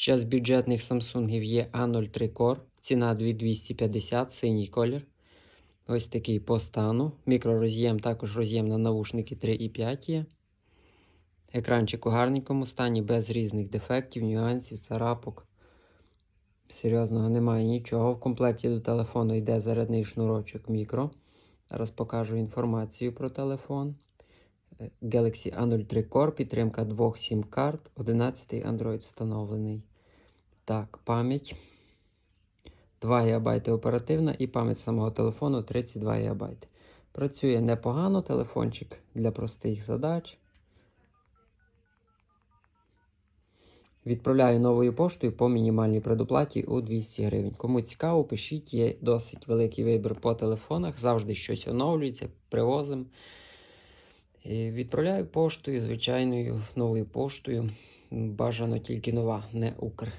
Ще з бюджетних Samsung є A03 Core, ціна 2250, синій колір. Ось такий по стану. Мікророз'єм, також роз'єм на навушники 3,5 є. Екранчик у гарненькому стані, без різних дефектів, нюансів, царапок. Серйозного немає нічого. В комплекті до телефону йде зарядний шнурочок мікро. Зараз покажу інформацію про телефон. Е, Galaxy A03 Core, підтримка двох SIM карт, 11 Android встановлений. Так, пам'ять 2 ГБ оперативна і пам'ять самого телефону 32 ГБ. Працює непогано телефончик для простих задач. Відправляю новою поштою по мінімальній предоплаті у 200 гривень. Кому цікаво, пишіть, є досить великий вибір по телефонах. Завжди щось оновлюється, привозимо. І Відправляю поштою, звичайною новою поштою. Бажано тільки нова, не Укр.